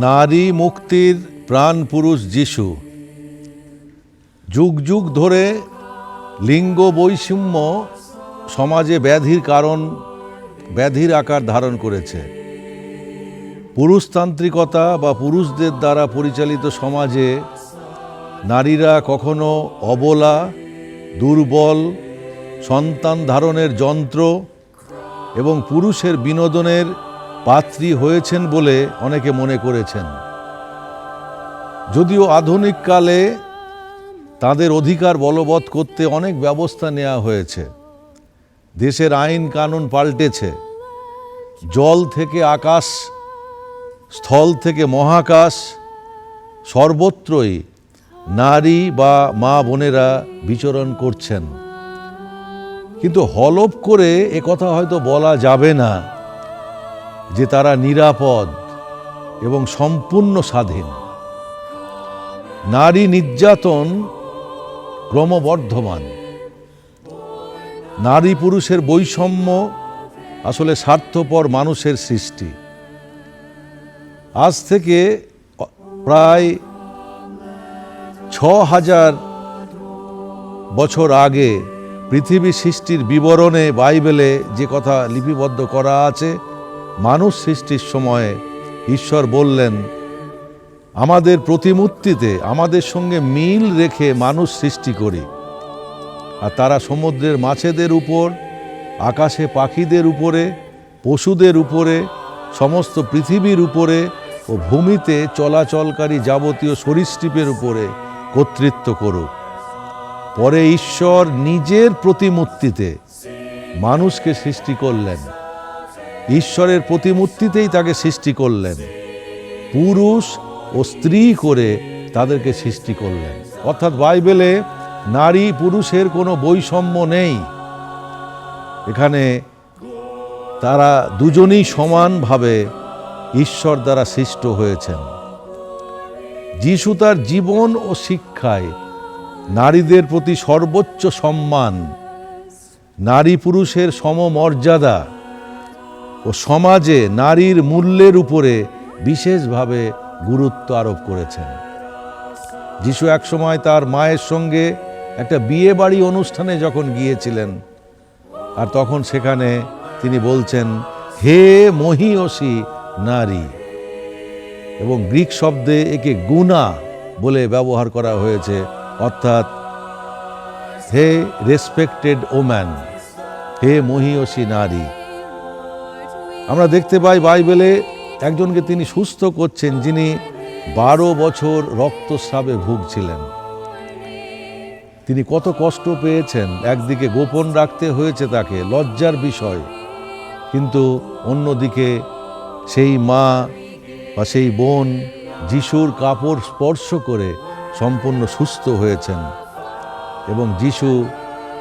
নারী মুক্তির প্রাণ পুরুষ যিশু। যুগ যুগ ধরে লিঙ্গ বৈষম্য সমাজে ব্যাধির কারণ, ব্যাধির আকার ধারণ করেছে। পুরুষতান্ত্রিকতা বা পুরুষদের দ্বারা পরিচালিত সমাজে নারীরা কখনো অবলা, দুর্বল, সন্তান ধারণের যন্ত্র এবং পুরুষের বিনোদনের পাত্রী হয়েছেন বলে অনেকে মনে করেছেন। যদিও আধুনিক কালে তাদের অধিকার বলবৎ করতে অনেক ব্যবস্থা নেওয়া হয়েছে। দেশের আইন কানুন পাল্টেছে। জল থেকে আকাশ, স্থল থেকে মহাকাশ, সর্বত্রই নারী বা মা বোনেরা বিচরণ করছেন। কিন্তু হলপ করে কথা হয়তো বলা যাবে না। যে তারা নিরাপদ এবং সম্পূর্ণ স্বাধীন। নারী নির্যাতন ক্রমবর্ধমান। নারী পুরুষের বৈষম্য আসলে স্বার্থপর মানুষের সৃষ্টি। আজ থেকে প্রায় ছ হাজার বছর আগে পৃথিবী সৃষ্টির বিবরণে বাইবেলে যে কথা লিপিবদ্ধ করা আছে মানুষ সৃষ্টির সময়ে ঈশ্বর বললেন, আমাদের প্রতিমূর্তিতে, আমাদের সঙ্গে মিল রেখে মানুষ সৃষ্টি করি। আর তারা সমুদ্রের মাছেদের উপর, আকাশে পাখিদের উপরে, পশুদের উপরে, সমস্ত পৃথিবীর উপরে ও ভূমিতে চলাচলকারী যাবতীয় সরীসৃপের উপরে কর্তৃত্ব করুক। পরে ঈশ্বর নিজের প্রতিমূর্তিতে মানুষকে সৃষ্টি করলেন। ঈশ্বরের প্রতিমূর্তিতেই তাকে সৃষ্টি করলেন। পুরুষ ও স্ত্রী করে তাদেরকে সৃষ্টি করলেন। অর্থাৎ বাইবেলে নারী পুরুষের কোনো বৈষম্য নেই। এখানে তারা দুজনেই সমানভাবে ঈশ্বর দ্বারা সৃষ্ট হয়েছেন। যিশু তার জীবন ও শিক্ষায় নারীদের প্রতি সর্বোচ্চ সম্মান, নারী পুরুষের সমমর্যাদা ও সমাজে নারীর মূল্যের উপরে বিশেষভাবে গুরুত্ব আরোপ করেছেন। যিশু একসময় তার মায়ের সঙ্গে একটা বিয়ে বাড়ি অনুষ্ঠানে যখন গিয়েছিলেন, আর তখন সেখানে তিনি বলছেন, হে মহিয়সী নারী, এবং গ্রিক শব্দে একে গুণা বলে ব্যবহার করা হয়েছে, অর্থাৎ, হে রেসপেক্টেড ওম্যান, হে মহিয়সী নারী আমরা দেখতে পাই বাইবেলে একজনকে তিনি সুস্থ করছেন, যিনি বারো বছর রক্তস্রাবে ভুগছিলেন। তিনি কত কষ্ট পেয়েছেন, একদিকে গোপন রাখতে হয়েছে তাকে, লজ্জার বিষয়, কিন্তু অন্যদিকে সেই মা বা সেই বোন যিশুর কাপড় স্পর্শ করে সম্পূর্ণ সুস্থ হয়েছেন এবং যিশু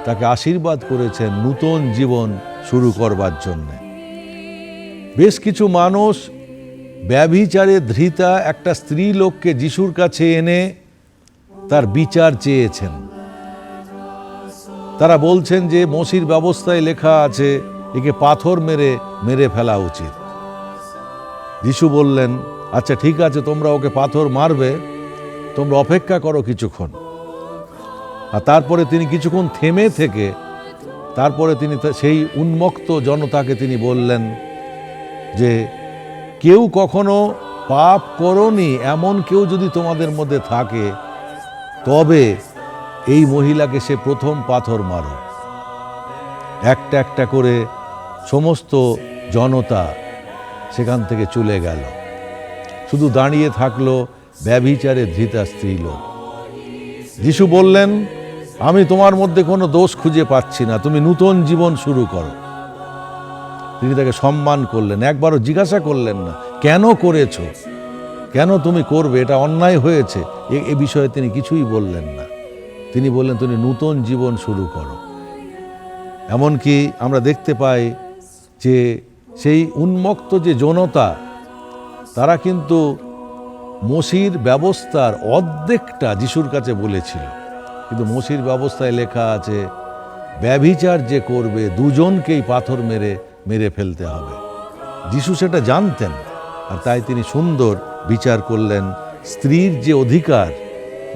তাকে আশীর্বাদ করেছেন নূতন জীবন শুরু করবার জন্যে। বেশ কিছু মানুষ ব্যভিচারে ধৃতা একটা স্ত্রী লোককে যিশুর কাছে এনে তার বিচার চেয়েছেন। তারা বলছেন যে মসির ব্যবস্থায় লেখা আছে, একে পাথর মেরে মেরে ফেলা উচিত। যিশু বললেন আচ্ছা ঠিক আছে, তোমরা ওকে পাথর মারবে, তোমরা অপেক্ষা করো কিছুক্ষণ। আর তারপরে তিনি কিছুক্ষণ থেমে থেকে, তারপরে তিনি সেই উন্মুক্ত জনতাকে তিনি বললেন যে কেউ কখনো পাপ করনি এমন কেউ যদি তোমাদের মধ্যে থাকে, তবে এই মহিলাকে সে প্রথম পাথর মারো। একটা একটা করে সমস্ত জনতা সেখান থেকে চলে গেল। শুধু দাঁড়িয়ে থাকল ব্যভিচারে ধৃতা স্ত্রী লোক। যিশু বললেন, আমি তোমার মধ্যে কোনো দোষ খুঁজে পাচ্ছি না, তুমি নূতন জীবন শুরু করো। তিনি তাকে সম্মান করলেন, একবারও জিজ্ঞাসা করলেন না, কেন করেছ? কেন তুমি করবে? এটা অন্যায় হয়েছে। এ বিষয়ে তিনি কিছুই বললেন না। তিনি বললেন, তুমি নূতন জীবন শুরু করো। এমনকি আমরা দেখতে পাই যে সেই উন্মুক্ত যে জনতা, তারা কিন্তু মসির ব্যবস্থার অর্ধেকটা যিশুর কাছে বলেছিল। কিন্তু মসির ব্যবস্থায় লেখা আছে, ব্যভিচার যে করবে, দুজনকেই পাথর মেরে মেরে ফেলতে হবে। যিশু সেটা জানতেন আর তাই তিনি সুন্দর বিচার করলেন। স্ত্রীর যে অধিকার,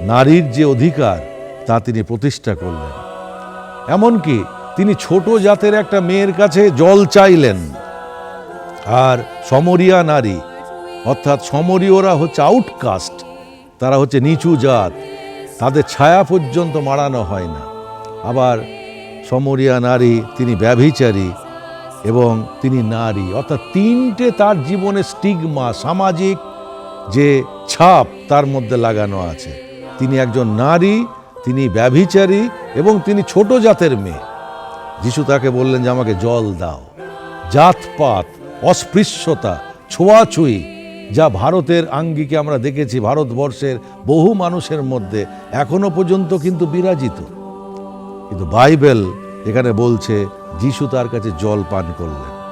নারীর যে অধিকার, তা তিনি প্রতিষ্ঠা করলেন। এমনকি তিনি ছোট জাতের একটা মেয়ের কাছে জল চাইলেন। আর সমরিয়া নারী, অর্থাৎ সমরীয়রা হচ্ছে আউটকাস্ট তারা হচ্ছে নিচু জাত, তাদের ছায়া পর্যন্ত মাড়ানো হয় না। আবার সমরিয়া নারী, তিনি ব্যভিচারী এবং তিনি নারী। অর্থাৎ তিনটে তার জীবনে স্টিগমা সামাজিক যে ছাপ তার মধ্যে লাগানো আছে। তিনি একজন নারী, তিনি ব্যভিচারী এবং তিনি ছোট জাতের মেয়ে। যিশু তাকে বললেন যে, আমাকে জল দাও। জাতপাত, অস্পৃশ্যতা, ছোঁয়াছুঁই, যা ভারতের আঙ্গিকে আমরা দেখেছি ভারতবর্ষের বহু মানুষের মধ্যে, এখনও পর্যন্ত কিন্তু বিরাজিত। কিন্তু বাইবেল এখানে বলছে যিশু তার কাছে জল পান করলেন।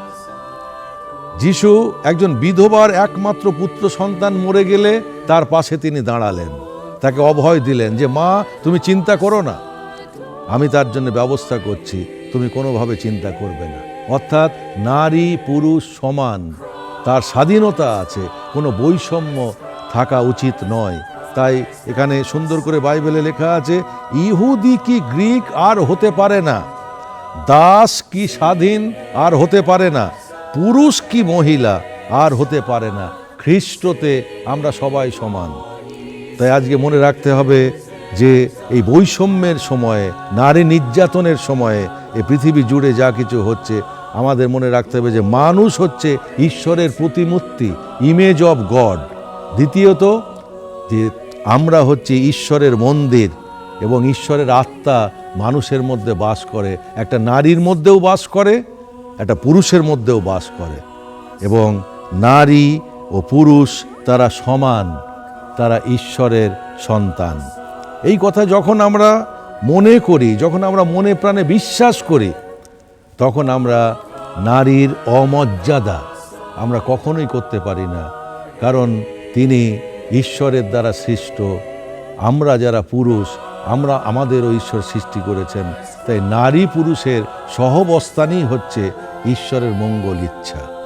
যিশু একজন বিধবার একমাত্র পুত্র সন্তান মরে গেলে তার পাশে তিনি দাঁড়ালেন। তাকে অভয় দিলেন যে, মা, তুমি চিন্তা করো না। আমি তার জন্য ব্যবস্থা করছি। তুমি কোনোভাবে চিন্তা করবে না। অর্থাৎ নারী, পুরুষ সমান। তার স্বাধীনতা আছে, কোনো বৈষম্য থাকা উচিত নয়। তাই এখানে সুন্দর করে বাইবেলে লেখা আছে, ইহুদি কি গ্রিক আর হতে পারে না? দাস কি স্বাধীন আর হতে পারে না, পুরুষ কি মহিলা আর হতে পারে না, খ্রিস্টতে আমরা সবাই সমান। তাই আজকে মনে রাখতে হবে যে এই বৈষম্যের সময়ে, নারী নির্যাতনের সময়ে, এই পৃথিবী জুড়ে যা কিছু হচ্ছে, আমাদের মনে রাখতে হবে যে মানুষ হচ্ছে ঈশ্বরের প্রতিমূর্তি ইমেজ অফ গড দ্বিতীয়ত, যে আমরা হচ্ছে ঈশ্বরের মন্দির এবং ঈশ্বরের আত্মা মানুষের মধ্যে বাস করে, একটা নারীর মধ্যেও বাস করে, একটা পুরুষের মধ্যেও বাস করে। এবং নারী ও পুরুষ তারা সমান, তারা ঈশ্বরের সন্তান। এই কথা যখন আমরা মনে করি, যখন আমরা মনে প্রাণে বিশ্বাস করি, তখন আমরা নারীর অমর্যাদা আমরা কখনোই করতে পারি না। কারণ তিনি ঈশ্বরের দ্বারা সৃষ্ট। আমরা যারা পুরুষ আমরা আমাদের ঈশ্বর সৃষ্টি করেছেন। তাই নারী পুরুষের সহবস্থানই হচ্ছে ঈশ্বরের মঙ্গল ইচ্ছা।